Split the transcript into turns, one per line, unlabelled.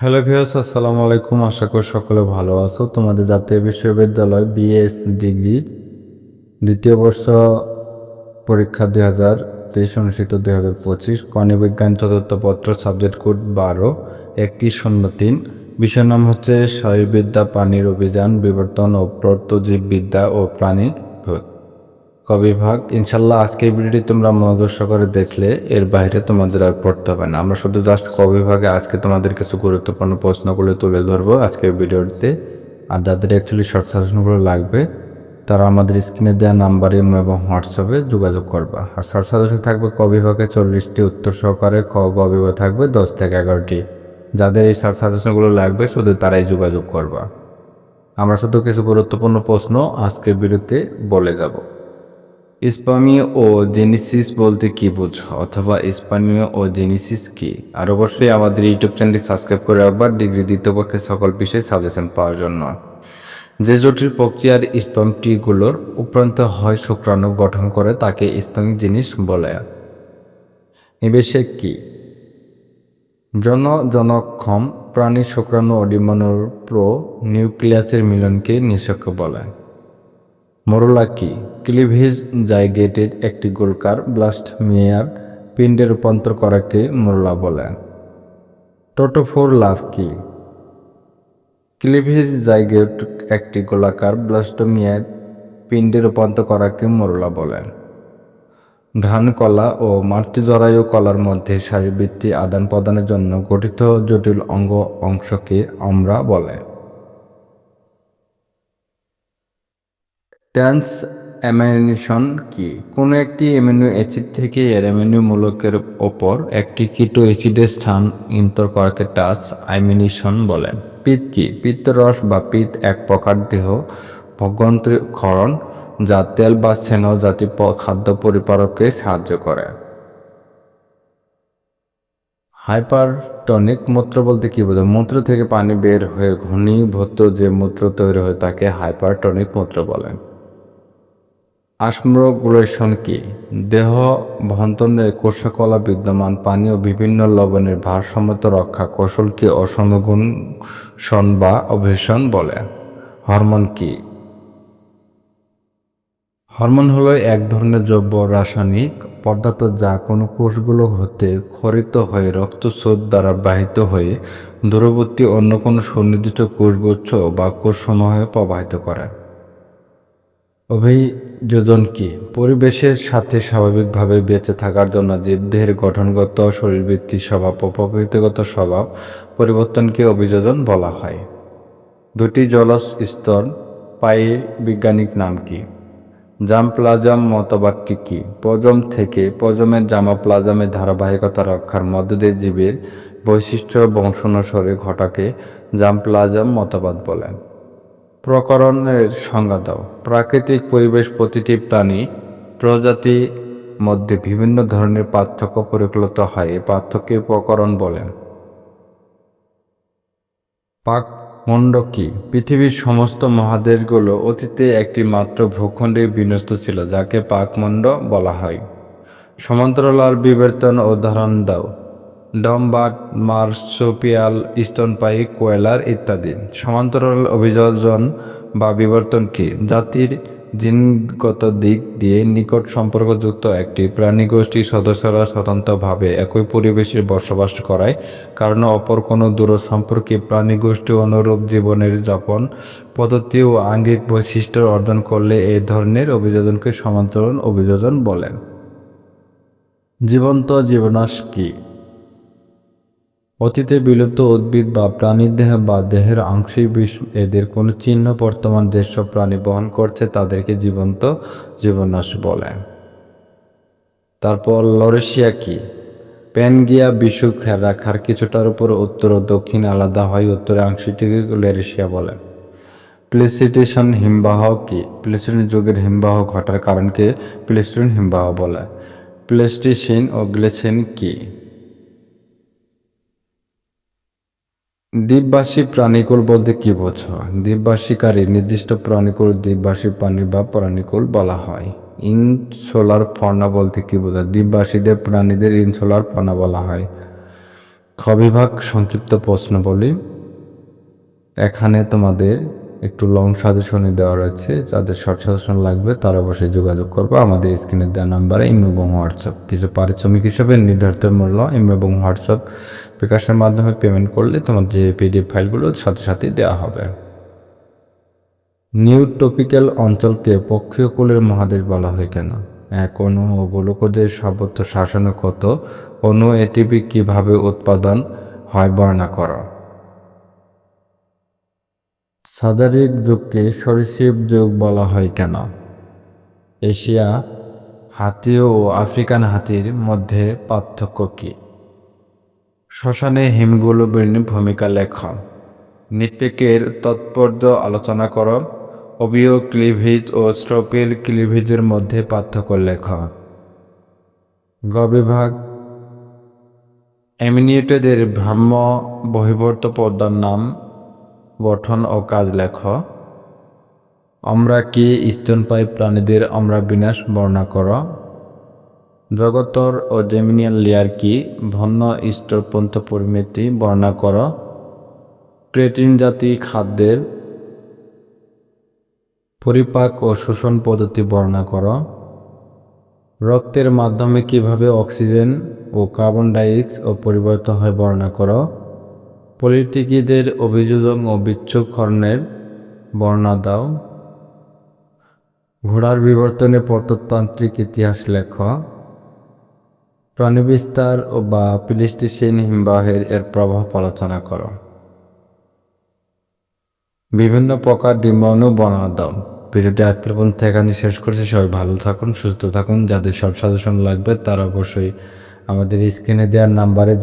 Hello viewers আসসালামু আলাইকুম। আশা করি সকলে ভালো আছো। তোমাদের জাতীয় বিশ্ববিদ্যালয় বিএস ডিগ্রি দ্বিতীয় বর্ষ পরীক্ষা দুই হাজার তেইশ অনুষ্ঠিত দুই হাজার পঁচিশ। বিজ্ঞান চতুর্থ পত্র সাবজেক্ট কোড বারো, একটি শূন্য তিন। বিষয় নাম হচ্ছে শারীরবিদ্যা পানির অভিযান, বিবর্তন ও প্রত্যজীববিদ্যা ও প্রাণী। কবিভাগ, ইনশাল্লাহ আজকের ভিডিওটি তোমরা মনোযোগ সহকারে দেখলে এর বাইরে তোমাদের আর পড়তে হবে না। আমরা শুধু জাস্ট কবিভাগে আজকে তোমাদের কিছু গুরুত্বপূর্ণ প্রশ্নগুলো তুলে ধরবো আজকের ভিডিওটিতে। আর যাদের অ্যাকচুয়ালি শর্ট সাজেশনগুলো লাগবে, তারা আমাদের স্ক্রিনে দেওয়া নাম্বারে এবং হোয়াটসঅ্যাপে যোগাযোগ করবা। আর শর্ট সাজেশন থাকবে কবিভাগে চল্লিশটি উত্তর সহকারে, ক কবিভাগ থাকবে দশ থেকে এগারোটি। যাদের এই শর্ট সাজেশনগুলো লাগবে, শুধু তারাই যোগাযোগ করবা। আমরা শুধু কিছু গুরুত্বপূর্ণ প্রশ্ন আজকের ভিডিওতে বলে যাব। স্পামিও ও জেনিসিস বলতে কি বোঝো? অথবা স্পামিও ও জেনিসিস কি? আর অবশ্যই আমাদের ইউটিউব চ্যানেলটি সাবস্ক্রাইব করে রাখবার ডিগ্রি দ্বিতীয় পক্ষে সকল বিষয়ে সাজেশন পাওয়ার জন্য। যে জটিল প্রক্রিয়ার স্পামটিগুলোর উপরান্ত হয় শুক্রাণু গঠন করে তাকে স্পামিক জিনিস বলে। নিবেশে কি? জন জনক্ষম প্রাণী শুক্রাণু অডিমানুর প্রো নিউক্লিয়াসের মিলনকে নিষেক বলে। মোরোলা কি? ক্লিভেজ জাইগেটের একটি গোলকার ব্লাস্ট মেয়ার পিণ্ডে রূপান্তর করাকে মোরোলা বলে টোটোফোর লাভ কি? ক্লিভেজ জাইগেট একটি গোলাকার ব্লাস্টোমিয়ার পিণ্ডে রূপান্তর করাকে মোরোলা বলেন। ধান কলা ও মাতৃ জরায়ু কলার মধ্যে শারীরবৃত্তি আদান প্রদানের জন্য গঠিত জটিল অঙ্গ অংশকে আমরা বলে। ট্রান্স অ্যামাইনেশন কি? কোনো একটি অ্যামিনো অ্যাসিড থেকে এর অ্যামিনো মূলকের ওপর একটি কিটো অ্যাসিডের স্থান ইন্তর করাকে টাচ আইমিনেশন বলে। পিত কি? পিত্তরস বা পিত এক প্রকার দেহ ভগন্তরীকরণ যা তেল বা স্নেহ জাতীয় খাদ্য পরিপারকে সাহায্য করে। হাইপারটনিক মূত্র বলতে কি বোঝায়? মূত্র থেকে পানি বের হয়ে ঘনীভূত যে মূত্র তৈরি হয় তাকে হাইপারটনিক মূত্র বলেন আশ্মগ্লেশন কি? দেহ ভন্তনের কোষকলা বিদ্যমান, পানি ও বিভিন্ন লবণের ভারসাম্যত রক্ষা কৌশলকে অসমগুণন বা অভেষণ বলে। হরমোন কি? হরমোন হলো এক ধরনের দ্রব্য রাসায়নিক পদার্থ যা কোনো কোষগুলো হতে খরিত হয়ে রক্তস্রোত দ্বারা বাহিত হয়ে দূরবর্তী অন্য কোনো সুনির্দিষ্ট কোষগুচ্ছ বা কোষ কোষসমূহে প্রবাহিত করে। অভিযোজন কি পরিবেশের সাথে স্বাভাবিকভাবে বেঁচে থাকার জন্য জীবদেহের গঠনগত, শরীরবৃত্তি স্বভাব ও প্রকৃতিগত স্বভাব পরিবর্তনকে অভিযোজন বলা হয়। দুটি জলজ স্তর পায়ে বৈজ্ঞানিক নাম কি? জাম প্লাজম মতবাদটি কি? পজম থেকে পজমের জামা প্লাজমের ধারাবাহিকতা রক্ষার মধ্য দিয়ে জীবের বৈশিষ্ট্য বংশানুসারে ঘটাকে জাম প্লাজম মতবাদ বলেন প্রকরণের সংজ্ঞা দাও। প্রাকৃতিক পরিবেশ প্রতিটি প্রাণী, প্রজাতি মধ্যে বিভিন্ন ধরনের পার্থক্য পরিকলিত হয়। এই পার্থক্যকে প্রকরণ বলেন পাক মণ্ড কি? পৃথিবীর সমস্ত মহাদেশগুলো অতীতে একটি মাত্র ভূখণ্ডে বিন্যস্ত ছিল, যাকে পাকমণ্ড বলা হয়। সমান্তরাল বিবর্তন উদাহরণ দাও। ডমবাট মার্সোপিয়াল স্তনপায়ী, কোয়েলার ইত্যাদি। সমান্তরাল অভিযোজন বা বিবর্তন কি? জাতির জিনগত দিক দিয়ে নিকট সম্পর্কযুক্ত একটি প্রাণী প্রাণীগোষ্ঠীর সদস্যরা স্বতন্ত্রভাবে একই পরিবেশে বসবাস করায়, কারণ অপর কোনো দূর সম্পর্কে প্রাণীগোষ্ঠী অনুরূপ জীবনের যাপন, পদ্ধতি ও আঙ্গিক বৈশিষ্ট্য অর্জন করলে এই ধরনের অভিযোজনকে সমান্তরাল অভিযোজন বলেন জীবন্ত জীবনাশ কী? অতীতে বিলুপ্ত উদ্ভিদ বা প্রাণীর দেহ বা দেহের আংশিক বিষ এদের কোনো চিহ্ন বর্তমান যেসব প্রাণী বহন করছে তাদেরকে জীবন্ত জীবনাশ বলে। তারপর লরেশিয়া কি? প্যানগিয়া বিশুক রাখার কিছুটার উপর উত্তর ও দক্ষিণ আলাদা হয়, উত্তরে আংশিকটিকে লেরেশিয়া বলে। প্লেসিটেশন হিমবাহ কি? প্লেসিটন যুগের হিমবাহ ঘটার কারণকে প্লেসিটন হিমবাহ বলে। প্লেস্টিসিন ও গ্লেসিন কি? দ্বীপবাসী প্রাণীকুল বলতে কি বোঝো? দ্বীপবাসীকারী নির্দিষ্ট প্রাণীকুল দ্বীপবাসী প্রাণী বা প্রাণীকুল বলা হয়। ইনসোলার ফনা বলতে কি বোঝায়? দ্বীপবাসীদের প্রাণীদের ইনসোলার ফনা বলা হয়। খবিভাগ সংক্ষিপ্ত প্রশ্ন বলি এখানে তোমাদের একটু লং সাজেশনই দেওয়া রয়েছে, যাদের শর্ট সাজেশন লাগবে তারা অবশ্যই যোগাযোগ করবে আমাদের স্ক্রিনে দেওয়া নাম্বারে ইমো এবং হোয়াটসঅ্যাপ কিছু পারিশ্রমিক হিসেবে নির্ধারিত মূল্য ইমো এবং হোয়াটসঅ্যাপ বিকাশের মাধ্যমে পেমেন্ট করলে তোমাদের যে পিডিএফ ফাইলগুলো সাথে সাথে দেওয়া হবে। নিউ টপিক্যাল অঞ্চলকে পক্ষীয় কুলের মহাদেশ বলা হয় কেন? অণু ও গোলকদের সর্বত্র শাসনে কত? অণু এটিপি কীভাবে উৎপাদন হয় বর্ণনা করো। সাদারিক যুগকে সরীসৃপ যুগ বলা হয় কেন? এশিয়া হাতি ও আফ্রিকান হাতির মধ্যে পার্থক্য কী? শ্মশানে হিমগ্লোবিন ভূমিকা লেখ। নিটপেকের তৎপর্য আলোচনা কর। অবিয় ক্লিভিজ ও স্ট্রোপেল ক্লিভিজের মধ্যে পার্থক্য লেখ। গ বিভাগ। ভ্রাম্য বহিবর্ত পর্দার নাম গঠন ও কাজ লেখ। আমরা কি স্তনপায়ী প্রাণীদের আমরা বিনাশ বর্ণনা কর। জগতর ও জেমিনিয়াল লেয়ার কি ভন্ন স্তরপন্ত পরিমিতি বর্ণনা কর। ক্রেটিন জাতি খাদ্যের পরিপাক ও শোষণ পদ্ধতি বর্ণনা কর। রক্তের মাধ্যমে কীভাবে অক্সিজেন ও কার্বন ডাইঅক্সাইড ও পরিবর্তন হয় বর্ণনা কর। পলিটিকিদের অভিযোজন ও বিক্ষোভকরণের বর্ণনা দাও। ঘোড়ার বিবর্তনে প্রত্নতান্ত্রিক ইতিহাস লেখ। প্রাণীবিস্তার ও বা প্লিস্টিসিন হিমবাহের এর প্রভাব আলোচনা করো। বিভিন্ন প্রকার ডিম্বাণু বর্ণনা দাও। ভিডিওটি আজ পর্যন্ত এখানে শেষ করছি। সবাই ভালো থাকুন, সুস্থ থাকুন। যাদের সব সাজেশন লাগবে তারা অবশ্যই আমাদের স্ক্রিনে দেওয়ার নাম্বারে